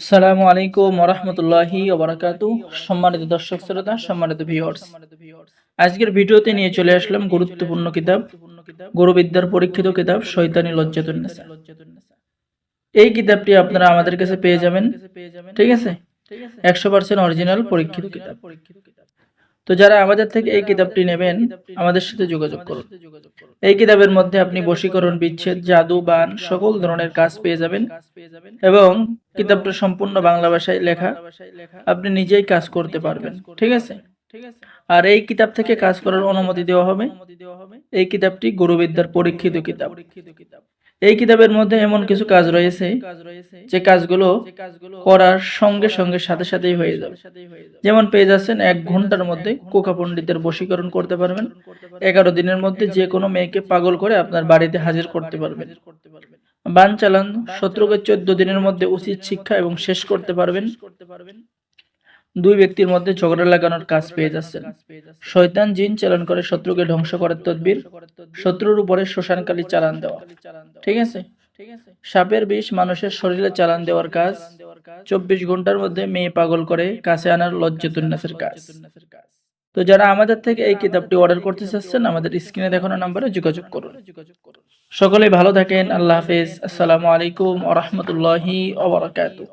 আসসালামু আলাইকুম ওরহমতুল্লাহি ওবরাকাতু সম্মানিত দর্শক শ্রোতা, সম্মানিত ভিউয়ার্স আজকের ভিডিওতে নিয়ে চলে আসলাম গুরুত্বপূর্ণ কিতাব, গুরুবিদ্যার পরীক্ষিত কিতাব শৈতানি লজ্জাতুন্নেসা। এই কিতাবটি আপনারা আমাদের কাছে পেয়ে যাবেন, ঠিক আছে? একশো পার্সেন্ট অরিজিনাল পরীক্ষিত কিতাব পরীক্ষিত কিতাব। তো যারা আমাদের থেকে এই কিতাবটি নেবেন, আমাদের সাথে যোগাযোগ করুন। এই কিতাবের মধ্যে আপনি বশীকরণ, বিচ্ছেদ, জাদু, বান সকল ধরনের কাজ পেয়ে যাবেন এবং কিতাবটা সম্পূর্ণ বাংলা ভাষায় লেখা আপনি নিজেই কাজ করতে পারবেন। ঠিক আছে? আর এই কিতাব থেকে কাজ করার অনুমতি দেওয়া হবে। এই কিতাবটি গুরুবিদ্যার পরীক্ষিত কিতাব। এই কিতাবের মধ্যে এমন কিছু কাজ রয়েছে যে কাজগুলো করার সঙ্গে সঙ্গে সাথে সাথেই হয়ে যাবে। যেমন পেয়ে যাচ্ছেন এক ঘণ্টার মধ্যে কোকা পণ্ডিতের বশীকরণ করতে পারবেন। এগারো দিনের মধ্যে যে কোনো মেয়েকে পাগল করে আপনার বাড়িতে হাজির করতে পারবেন। বান চালান শত্রুকে চোদ্দ দিনের মধ্যে উচিত শিক্ষা এবং শেষ করতে পারবেন। দুই ব্যক্তির মধ্যে ঝগড়া লাগানোর কাজ পেয়ে যাচ্ছেন। শয়তান জিন চালান করে শত্রুকে ধ্বংস করার তদবির, শত্রুর উপরে শ্মশানকালী চালান দেওয়া। ঠিক আছে? সাপের বিষ মানুষের শরীরে চালান দেওয়ার কাজ, চব্বিশ ঘণ্টার মধ্যে মেয়ে পাগল করে কাছে আনার লজ্জাতুন্নাসের কাজ। তো যারা আমাদের থেকে এই কিতাবটি অর্ডার করতে চাচ্ছেন, আমাদের স্ক্রিনে দেখানো নাম্বারে যোগাযোগ করুন। সকলেই ভালো থাকেন, আল্লাহ হাফেজ। আসসালামু আলাইকুম ওরহমতুল্লাহি ওবরাকাতুহ